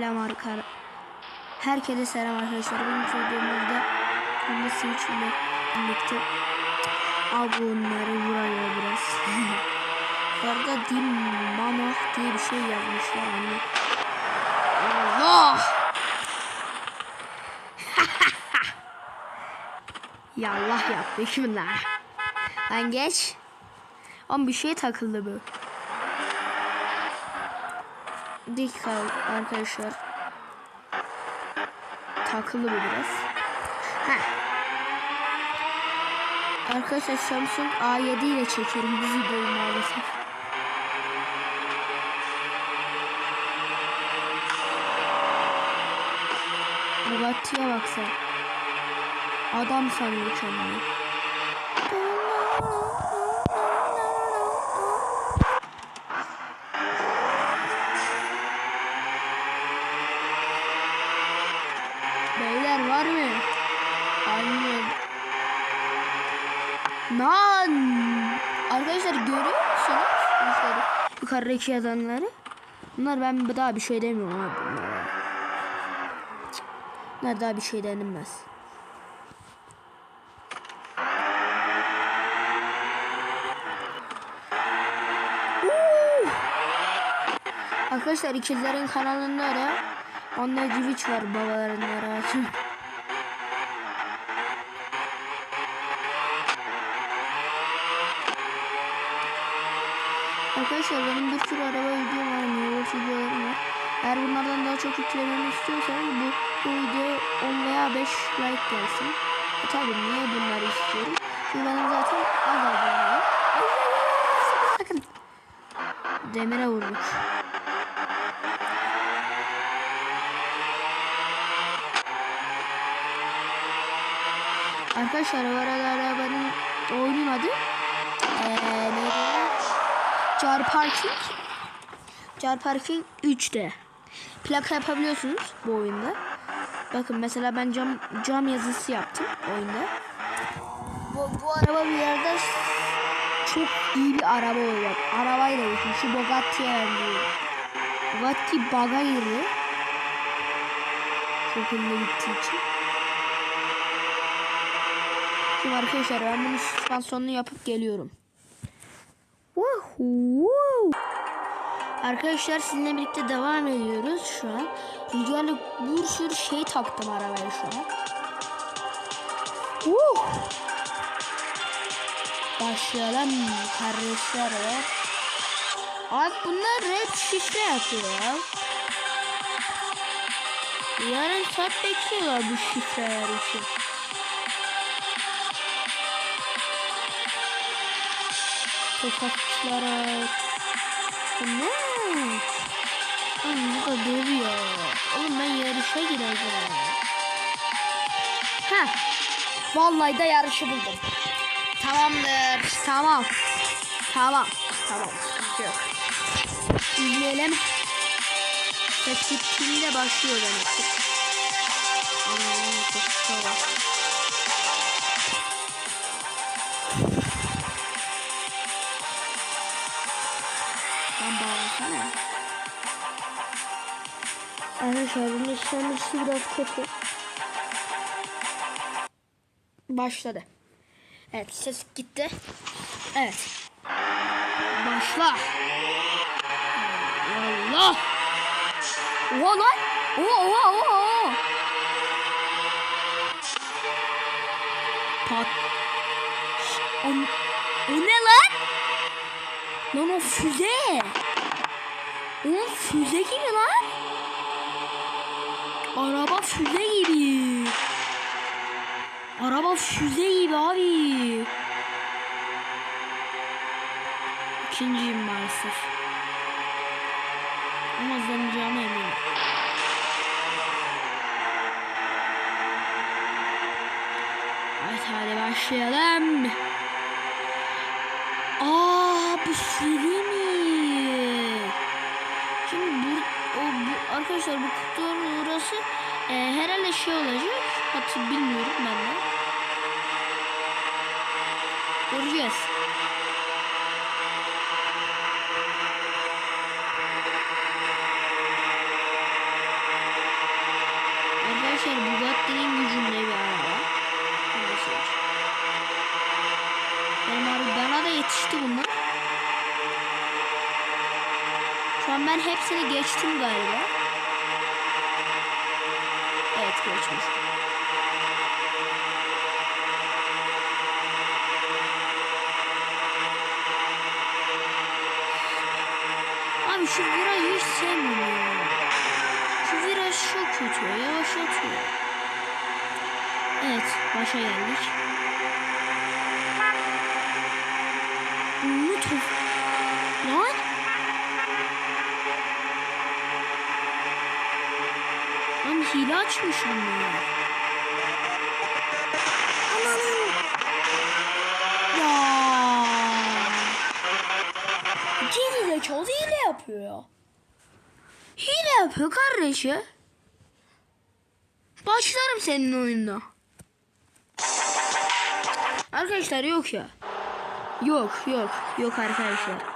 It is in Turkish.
Selam arkadaşlar. Herkese selam arkadaşlar. Benim çocuğumuzda Honda Switch ile birlikte abi onları vuruyor biraz. Bu arada Dim Manah diye bir şey yazmışlar hani. Allah! ya Allah yap bismillah. Lan geç. Ama bir şey takıldı bu. Dakika arkadaşlar. Takılı bu biraz. Heh. Arkadaşlar Samsung A7 ile çekiyorum bu videoyu maalesef. Bugatti'ye baksa. Adam sanıyor kendini. Var mı? Aynen. Lan! Arkadaşlar görüyor musunuz? Yukarı, yukarıdaki yazanları. Bunlar ben daha bir şey demiyorum abi. Bunlar daha bir şey denilmez. Arkadaşlar ikizlerin kanalında da Onda Twitch var babalarının arası. Arkadaşlar benim bir sürü araba videom var, Miyobox videolarım var. Eğer bunlardan daha çok yüklememi istiyorsanız bu, bu video 10 veya 5 like gelsin. E tabi niye bunları istiyorum? Çünkü benim zaten az abone var. Sakın. Demire vurduk. Arkadaşlar bu arada arabanın oyunun adı ee? Car Parking. Car Parking 3'te. Plaka yapabiliyorsunuz bu oyunda. Bakın mesela ben cam cam yazısı yaptım oyunda. Bu, bu araba bir yerde çok iyi bir araba olacak. Arabayla bakın şu Bugatti'ye benziyor. Bugatti baga girdi. Çok hızlı gittiği için. Şimdi arkadaşlar ben bunun süspansiyonunu yapıp geliyorum. Woohoo! Arkadaşlar sizinle birlikte devam ediyoruz şu an. Rüzgarlı bir sürü şey taktım arabaya şu an. Woo! Başlayalım kardeşler. Abi bunlar hep şifre yapıyor ya. Yarın saat bekliyorlar bu şifreler için. Sokaklara. Ne? Oğlum bu da dövüyor. Oğlum ben yarışa gireceğim. Ha. Vallahi da yarışı buldum. Tamamdır. Tamam. Tamam. Tamam. Yok. İzleyelim. Ses gittiğinde başlıyor demek ki. Aman, çok Lan bağlasana. Arkadaşlar bunun işlemcisi biraz kötü. Başladı. Evet ses gitti. Evet. Başla. Allah. Oha lan. Oha oha oha. Pat. O, o ne lan? Lan o füze. Oğlum füze gibi lan. Araba füze gibi. Araba füze gibi abi. İkinciyim maalesef. Ama hızlanacağıma eminim. Evet hadi başlayalım. Aa bu sürü mi? Şimdi bu, o, bu arkadaşlar bu kutunun orası e, herhalde şey olacak. Hatta bilmiyorum ben de. Göreceğiz. Arkadaşlar Bugatti'nin gücünde bir araba. Benim abi bana da yetişti bunlar. An ben hepsini geçtim galiba. Evet geçmiş. Abi şu virajı hiç sevmiyorum. Şu viraj çok kötü. Yavaşlatıyor. Evet. Başa geldik. Lan hile açmış bunlar. Ananı! Ya! Geri zekalı hile yapıyor ya. Hile yapıyor kardeşi. Başlarım senin oyununa. Arkadaşlar yok ya. Yok yok yok arkadaşlar.